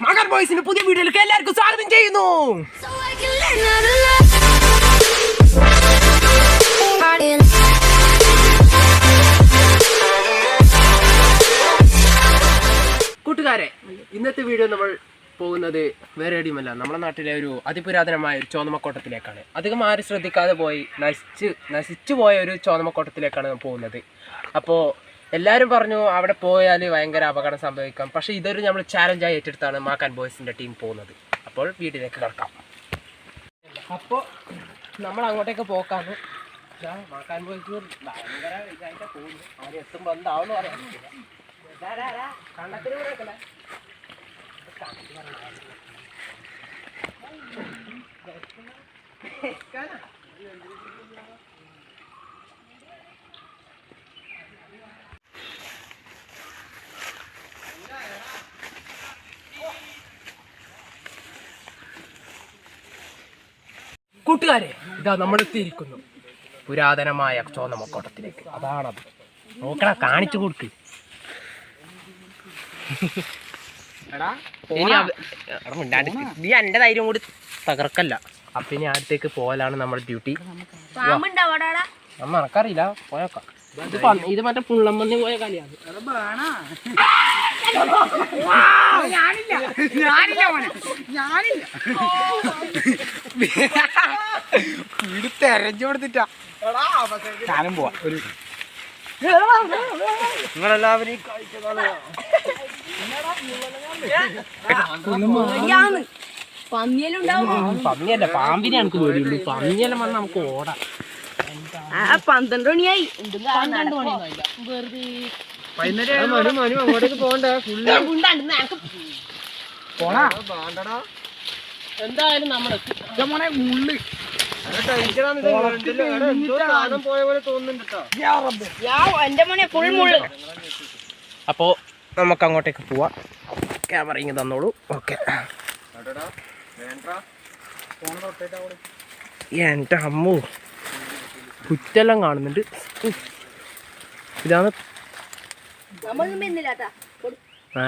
മകൻ ബോയ്സിന് പുതിയ വീഡിയോയിലേക്ക് എല്ലാവർക്കും സ്വാഗതം ചെയ്യുന്നു. കൂട്ടുകാരെ ഇന്നത്തെ വീഡിയോ നമ്മൾ പോകുന്നത് വേറെ എവിടെയുമല്ല നമ്മുടെ നാട്ടിലെ ഒരു അതിപുരാതനമായ ഒരു ചോന്നമക്കോട്ടത്തിലേക്കാണ് അധികം ആരും ശ്രദ്ധിക്കാതെ പോയി നശിച്ച് നശിച്ചു പോയ ഒരു ചോന്നമക്കോട്ടത്തിലേക്കാണ് പോകുന്നത് അപ്പോൾ എല്ലാവരും പറഞ്ഞു അവിടെ പോയാൽ ഭയങ്കര അപകടം സംഭവിക്കാം. പക്ഷേ ഇതൊരു നമ്മൾ ചാലഞ്ചായി ഏറ്റെടുത്താണ് മാക്കാൻ ബോയ്സിന്റെ ടീം പോകുന്നത്. അപ്പോൾ വീട്ടിലേക്ക് കിടക്കാം. അപ്പോൾ നമ്മൾ അങ്ങോട്ടേക്ക് പോക്കാണ്. മാക്കാൻ ബോയ്സ് ഭയങ്കര ഇതായിട്ട് പോകുന്നു. ആരും എത്തുമ്പോൾ എന്താവെന്ന് പറയാൻ പറ്റില്ല. കണ്ടത്തിന് കൂടെ വെക്കല്ലേ? കണ്ടത്തിന് കൂട്ടുകാരെ ഇതാ നമ്മൾ എത്തിയിരിക്കുന്നു പുരാതനമായ ചോന്നമക്കോട്ടത്തിലേക്ക് അതാണത്. നോക്കണ കാണിച്ചു കൊടുക്ക്. നീ എന്റെ ധൈര്യം കൂടി തകർക്കല്ല. അപ്പൊ ഇനി അടുത്തേക്ക് പോകലാണ് നമ്മുടെ ഡ്യൂട്ടി. നമ്മ എനക്കറിയില്ല പോയേക്കാം. ഇത് മറ്റേ പുള്ളമ്മന്നി പോയ കളിയാണ് വീട് തെരഞ്ഞു കൊടുത്തിട്ടാ. ഞാനും പോവാ ഒരു നിങ്ങളെല്ലാവരും പന്നിയല്ല പാമ്പിനെ നമുക്ക് പേടിയുള്ളൂ പന്നിയെല്ലാം വന്ന് നമുക്ക് ഓടാം. പന്ത്രണ്ട് മണിയായി. അങ്ങോട്ടേക്ക് പോകണ്ട. പോണാ. എന്തായാലും നമ്മൾ മോനെ മുള്ളി എന്റെ അപ്പോൾ നമുക്ക് അങ്ങോട്ടേക്ക് പോവാ. ക്യാമറ ഇങ്ങ് തന്നോളൂ. ഓക്കെ എന്റെ അമ്മു കുറ്റെല്ലാം കാണുന്നുണ്ട്. ഇതാണ്. ആ.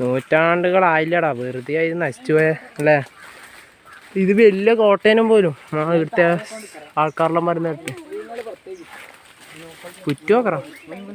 നൂറ്റാണ്ടുകളായില്ലടാ. വെറുതെ ആയി നശിച്ചു പോയ അല്ലേ? ഇത് വലിയ കോട്ടയനും പോലും. ആ ഇവിടുത്തെ ആൾക്കാരെല്ലാം മരുന്ന് കേട്ട്. കുറ്റോക്കറ വേണ്ടിക്കൊന്ന്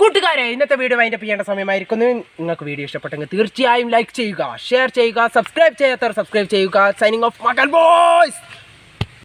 കൂട്ടുകാരെ ഇന്നത്തെ വീഡിയോ വൈൻഡപ്പ് ചെയ്യേണ്ട സമയമായിരിക്കുന്നു. നിങ്ങൾക്ക് വീഡിയോ ഇഷ്ടപ്പെട്ടെങ്കിൽ തീർച്ചയായും ലൈക്ക് ചെയ്യുക ഷെയർ ചെയ്യുക സബ്സ്ക്രൈബ് ചെയ്യാത്തവർ സബ്സ്ക്രൈബ് ചെയ്യുക. സൈനിങ് ഓഫ് മകൻ ബോയ്സ്